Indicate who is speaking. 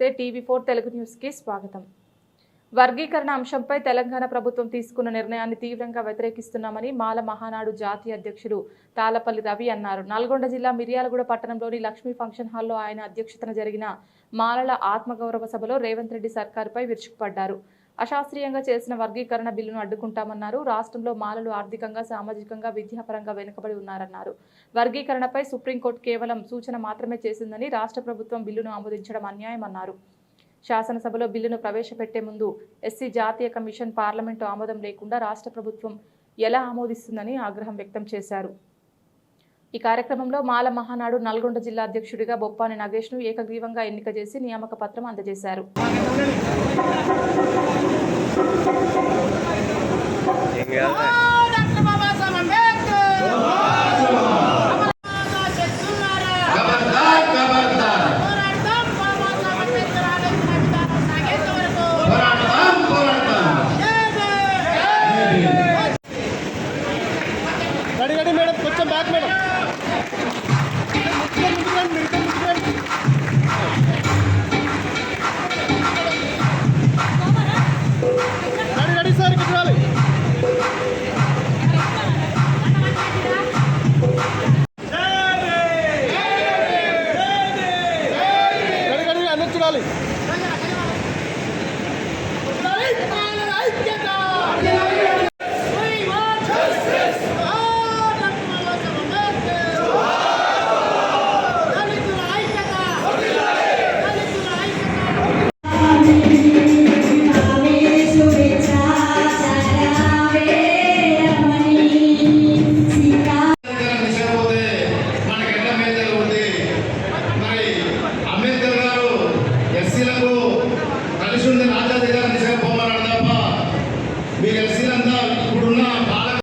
Speaker 1: నమస్తే TV four Telugu న్యూస్కి స్వాగతం. వర్గీకరణ అంశంపై తెలంగాణ ప్రభుత్వం తీసుకున్న నిర్ణయాన్ని తీవ్రంగా వ్యతిరేకిస్తున్నామని మాల మహానాడు జాతీయ అధ్యక్షుడు తాలపల్లి రవి అన్నారు. నల్గొండ జిల్లా మిర్యాలగూడ పట్టణంలోని లక్ష్మీ ఫంక్షన్ హాల్లో ఆయన అధ్యక్షతన జరిగిన మాలల ఆత్మగౌరవ సభలో రేవంత్ రెడ్డి సర్కారుపై విరుచుకుపడ్డారు. అశాస్త్రీయంగా చేసిన వర్గీకరణ బిల్లును అడ్డుకుంటామన్నారు. రాష్ట్రంలో మాలలు ఆర్థికంగా సామాజికంగా విద్యాపరంగా వెనుకబడి ఉన్నారన్నారు. వర్గీకరణపై సుప్రీంకోర్టు కేవలం సూచన మాత్రమే చేసిందని రాష్ట్ర ప్రభుత్వం బిల్లును ఆమోదించడం అన్యాయమన్నారు. శాసనసభలో బిల్లును ప్రవేశపెట్టే ముందు ఎస్సీ జాతీయ కమిషన్ పార్లమెంటు ఆమోదం లేకుండా రాష్ట్ర ప్రభుత్వం ఎలా ఆమోదిస్తుందని ఆగ్రహం వ్యక్తం చేశారు. ఈ కార్యక్రమంలో మాల మహానాడు నల్గొండ జిల్లా అధ్యక్షుడిగా బొప్పాని నగేష్ను ఏకగ్రీవంగా ఎన్నిక చేసి నియామక పత్రం అందజేశారు.
Speaker 2: ఏం కాదు
Speaker 3: డాక్టర్ బాబాసాహెబ్
Speaker 4: ఉండాలి